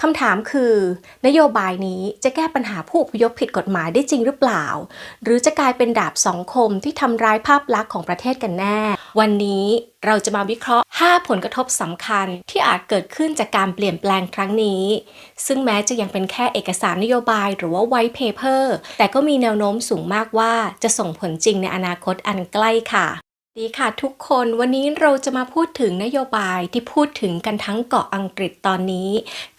คำถามคือ นโยบายนี้จะแก้ปัญหาผู้อพยพผิดกฎหมายได้จริงหรือเปล่า หรือจะกลายเป็นดาบสองคมที่ทำร้ายภาพลักษณ์ของประเทศกันแน่ วันนี้เราจะมาวิเคราะห์ 5 ผลกระทบสำคัญที่อาจเกิดขึ้นจากการเปลี่ยนแปลงครั้งนี้ ซึ่งแม้จะยังเป็นแค่เอกสารนโยบายหรือว่า white paper แต่ก็มีแนวโน้มสูงมากว่าจะส่งผลจริงในอนาคตอันใกล้ค่ะ ดีค่ะทุกคนวันนี้เราจะมาพูดถึงนโยบายที่พูดถึงกันทั้งเกาะอังกฤษตอนนี้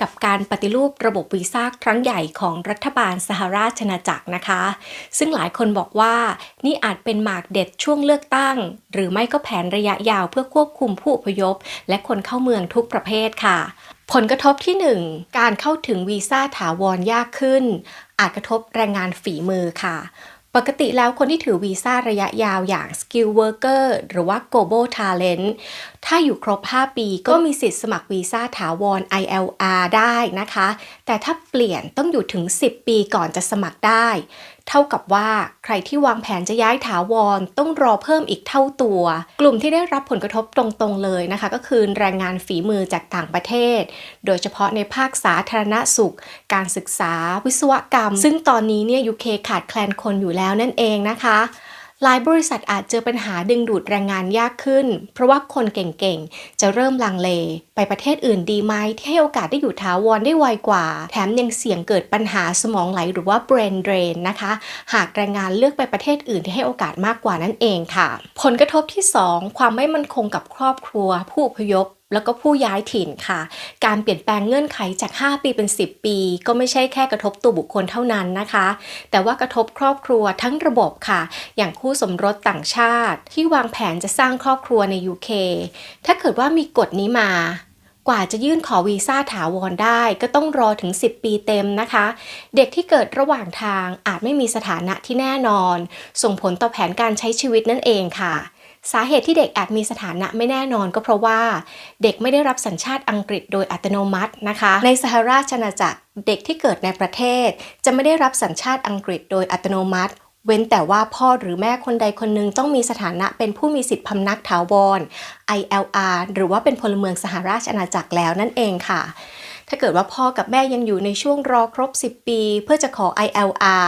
กับการปฏิรูประบบวีซ่าครั้งใหญ่ของรัฐบาลสหราชอาณาจักรนะคะ ซึ่งหลายคนบอกว่านี่อาจเป็นหมากเด็ดช่วงเลือกตั้ง หรือไม่ก็แผนระยะยาวเพื่อควบคุมผู้อพยพ และคนเข้าเมืองทุกประเภทค่ะ ผลกระทบที่ 1 การเข้าถึงวีซ่าถาวรยากขึ้น อาจกระทบแรงงานฝีมือค่ะ ปกติแล้วคนที่ถือวีซ่าระยะยาวอย่าง Skill Worker หรือว่า Global Talent ถ้าอยู่ครบ 5 ปีก็มีสิทธิ์สมัครวีซ่าถาวร ILR ได้นะคะ แต่ถ้าเปลี่ยนต้องอยู่ถึง 10 ปีก่อนจะสมัครได้ เท่ากับว่าใครที่วางแผนจะย้ายถาวรต้องรอเพิ่มอีกเท่าตัว กลุ่มที่ได้รับผลกระทบตรงๆเลยนะคะ ก็คือแรงงานฝีมือจากต่างประเทศ โดยเฉพาะในภาคสาธารณสุข การศึกษา วิศวกรรม ซึ่งตอนนี้เนี่ยยูเคขาดแคลนคนอยู่แล้วนั่นเองนะคะ หลายบริษัทอาจเจอปัญหาดึงดูดแรงงานยากขึ้น เพราะว่าคนเก่งๆ จะเริ่มลังเล ไปประเทศอื่นดีไหมที่ให้โอกาสได้อยู่ถาวรได้ไวกว่า แถมยังเสี่ยงเกิดปัญหาสมองไหลหรือว่า brain drain นะคะ หากแรงงานเลือกไปประเทศอื่นที่ให้โอกาสมากกว่านั่นเองค่ะ ผลกระทบที่ 2 ความไม่มั่นคงกับครอบครัว ผู้อพยพ แล้วก็ผู้ย้ายถิ่นค่ะ การเปลี่ยนแปลงเงื่อนไขจาก 5 ปีเป็น 10 ปี ก็ไม่ใช่แค่กระทบตัวบุคคลเท่านั้นนะคะ แต่ว่ากระทบครอบครัวทั้งระบบค่ะ อย่างคู่สมรสต่างชาติ ที่วางแผนจะสร้างครอบครัวใน UK ถ้าเกิดว่ามีกฎนี้มากว่าจะยื่นขอวีซ่าถาวรได้ก็ต้องรอถึง 10 ปีเต็มนะคะ เด็กที่เกิดระหว่างทางอาจไม่มีสถานะที่แน่นอน ส่งผลต่อแผนการใช้ชีวิตนั่นเองค่ะ สาเหตุที่เด็กอาจมีสถานะไม่แน่นอนก็เพราะว่า เด็กไม่ได้รับสัญชาติอังกฤษโดยอัตโนมัตินะคะ ในสหราชอาณาจักรเด็กที่เกิดในประเทศ จะไม่ได้รับสัญชาติอังกฤษโดยอัตโนมัติ เว้นแต่ว่าพ่อหรือแม่คนใดคนหนึ่งต้องมีสถานะเป็นผู้มีสิทธิพำนักถาวร ILR หรือว่าเป็นพลเมืองสหราชอาณาจักรแล้วนั่นเองค่ะถ้าเกิดว่าพ่อกับแม่ยังอยู่ในช่วงรอครบ 10 ปี เพื่อจะขอ ILR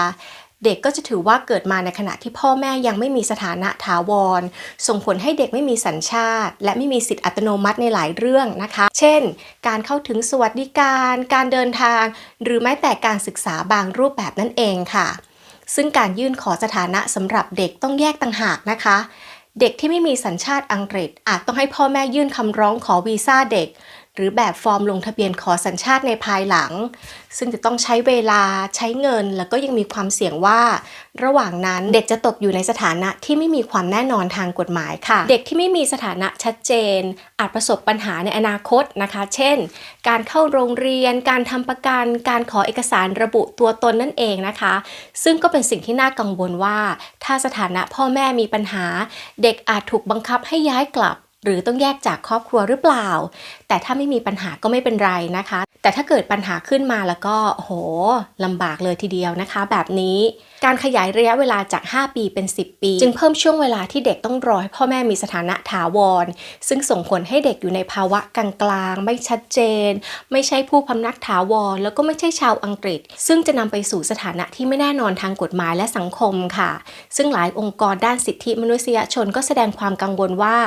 เด็กก็จะถือว่าเกิดมาในขณะที่พ่อแม่ยังไม่มีสถานะถาวร ส่งผลให้เด็กไม่มีสัญชาติ และไม่มีสิทธิอัตโนมัติในหลายเรื่องนะคะ เช่น การเข้าถึงสวัสดิการ การเดินทาง หรือแม้แต่การศึกษาบางรูปแบบนั่นเองค่ะ ซึ่งการยื่นขอสถานะสำหรับเด็กต้องแยกต่างหากนะคะ เด็กที่ไม่มีสัญชาติอังกฤษอาจต้องให้พ่อแม่ยื่นคำร้องขอวีซ่าเด็ก หรือแบบฟอร์มลงทะเบียนขอสัญชาติในภายหลัง ซึ่งจะต้องใช้เวลาใช้เงิน แล้วก็ยังมีความเสี่ยงว่า ระหว่างนั้นเด็กจะตกอยู่ในสถานะที่ไม่มีความแน่นอนทางกฎหมายค่ะ เด็กที่ไม่มีสถานะชัดเจน อาจประสบปัญหาในอนาคตนะคะ เช่น การเข้าโรงเรียน การทำประกันการขอเอกสารระบุตัวตนนั่นเองนะคะ ซึ่งก็เป็นสิ่งที่น่ากังวลว่า ถ้าสถานะพ่อแม่มีปัญหา เด็กอาจถูกบังคับให้ย้ายกลับ หรือต้องแยกจากครอบครัวหรือเปล่า แต่ถ้าไม่มีปัญหาก็ไม่เป็นไรนะคะ แต่ถ้าเกิดปัญหาขึ้นมาแล้วก็โหลำบากเลยทีเดียวนะคะ แบบนี้การขยายระยะเวลาจาก 5 ปีเป็น 10 ปี จึงเพิ่มช่วงเวลาที่เด็กต้องรอให้พ่อแม่มีสถานะถาวร ซึ่งส่งผลให้เด็กอยู่ในภาวะกลางๆ ไม่ชัดเจน ไม่ใช่ผู้พำนักถาวร แล้วก็ไม่ใช่ชาวอังกฤษ ซึ่งจะนำไปสู่สถานะที่ไม่แน่นอนทางกฎหมายและสังคมค่ะ ซึ่งหลายองค์กรด้านสิทธิมนุษยชนก็แสดงความกังวลว่า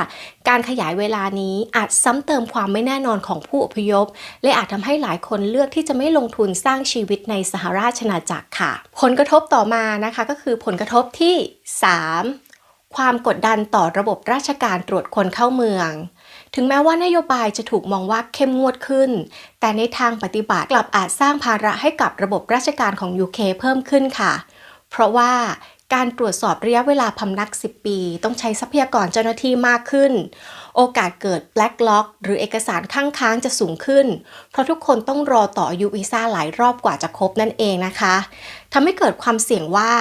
การขยายเวลานี้อาจซ้ำเติมความไม่แน่นอนของผู้อพยพ และอาจทำให้หลายคนเลือกที่จะไม่ลงทุนสร้างชีวิตในสหราชอาจักรค่ะ ผลกระทบต่อมานะคะก็คือผลกระทบที่ 3 ความกดดันต่อระบบราชการตรวจคนเข้าเมืองถึงแม้ว่านโยบายจะถูกมองว่าเข้มงวดขึ้น แต่ในทางปฏิบัติกลับอาจสร้างภาระให้กับระบบราชการของ UK เพิ่มขึ้นค่ะ เพราะว่า การตรวจสอบระยะเวลาพำนัก 10 ปี ต้องใช้ทรัพยากรเจ้าหน้าที่มากขึ้น โอกาสเกิด black lock หรือเอกสารข้างค้างจะสูงขึ้น เพราะทุกคนต้องรอต่ออายุวีซ่าหลายรอบกว่าจะครบนั่นเองนะคะทำให้เกิดความเสี่ยงว่า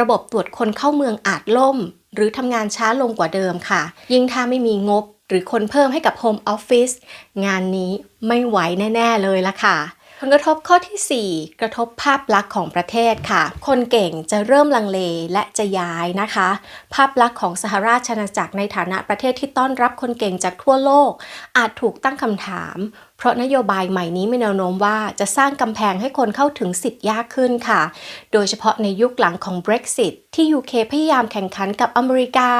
ระบบตรวจคนเข้าเมืองอาจล่ม หรือทำงานช้าลงกว่าเดิมค่ะ ยิ่งถ้าไม่มีงบหรือคนเพิ่มให้กับ Home Office งานนี้ไม่ไหวแน่ ๆ เลยละค่ะ ผลกระทบข้อที่ 4 กระทบภาพลักษณ์ของประเทศค่ะ คนเก่งจะเริ่มลังเลและจะย้ายนะคะ ภาพลักษณ์ของสหราชอาณาจักรในฐานะประเทศที่ต้อนรับคนเก่งจากทั่วโลก อาจถูกตั้งคำถาม เพราะนโยบายใหม่นี้มีแนวโน้มว่าจะสร้างกำแพงให้คนเข้าถึงสิทธิ์ยากขึ้นค่ะ โดยเฉพาะในยุคหลังของ Brexit ที่ UK พยายามแข่งขันกับอเมริกา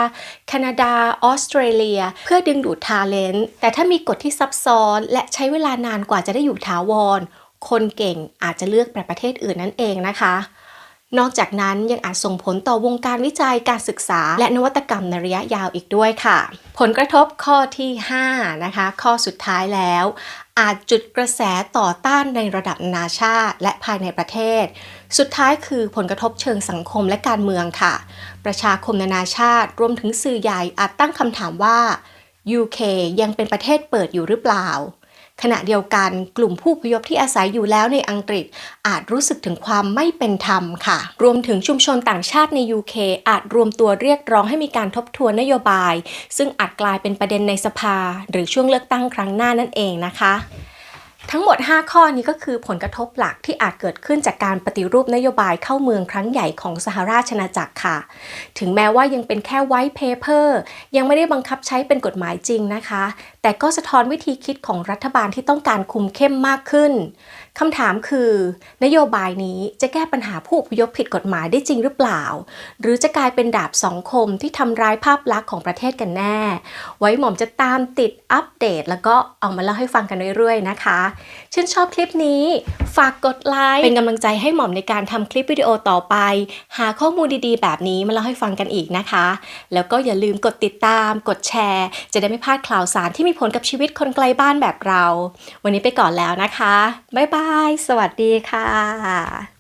แคนาดา ออสเตรเลีย เพื่อดึงดูดทาเลนต์แต่ถ้ามีกฎที่ซับซ้อน และใช้เวลานานกว่าจะได้อยู่ถาวร คนเก่งอาจจะเลือกไปประเทศอื่นนั่นเองนะคะ นอกจากนั้นยังอาจส่งผลต่อวงการวิจัยการศึกษา และนวัตกรรมในระยะยาวอีกด้วยค่ะ ผลกระทบข้อที่5นะคะข้อสุดท้ายแล้ว อาจจุดกระแสต่อต้านในระดับนานาชาติ และภายในประเทศ สุดท้ายคือผลกระทบเชิงสังคมและการเมืองค่ะ ประชาคมนานาชาติ รวมถึงสื่อใหญ่อาจตั้งคำถามว่า UK ยังเป็นประเทศเปิดอยู่หรือเปล่า ขณะเดียวกันกลุ่มผู้พยพที่อาศัยอยู่แล้วในอังกฤษ อาจรู้สึกถึงความไม่เป็นธรรมค่ะ รวมถึงชุมชนต่างชาติใน UK อาจรวมตัวเรียกร้องให้มีการทบทวนนโยบาย ซึ่งอาจกลายเป็นประเด็นในสภา หรือช่วงเลือกตั้งครั้งหน้านั่นเองนะคะทั้งหมด 5 ข้อนี้ก็คือผลกระทบหลักที่อาจเกิดขึ้นจากการปฏิรูปนโยบายเข้าเมืองครั้งใหญ่ของสหราชอาณาจักรค่ะ ถึงแม้ว่ายังเป็นแค่ไวท์เพเปอร์ยังไม่ได้บังคับใช้เป็นกฎหมายจริงนะคะแต่ก็สะท้อนวิธีคิดของรัฐบาลที่ต้องการคุมเข้มมากขึ้นคำถามคือ นโยบายนี้จะแก้ปัญหาผู้อพยพผิดกฎหมายได้จริงหรือเปล่า หรือจะกลายเป็นดาบสองคมที่ทำร้ายภาพลักษณ์ของประเทศกันแน่ ไว้หม่อมจะตามติดอัปเดต แล้วก็เอามาเล่าให้ฟังกันเรื่อยๆนะคะ ชื่นชอบคลิปนี้ ฝากกดไลค์เป็นกำลังใจให้หม่อมในการทำคลิปวิดีโอต่อไป หาข้อมูลดีๆ แบบนี้มาเล่าให้ฟังกันอีกนะคะ แล้วก็อย่าลืมกดติดตาม กดแชร์ จะได้ไม่พลาดข่าวสารที่มีผลกับชีวิตคนไกลบ้านแบบเรา วันนี้ไปก่อนแล้วนะคะ บ๊ายบาย สวัสดีค่ะ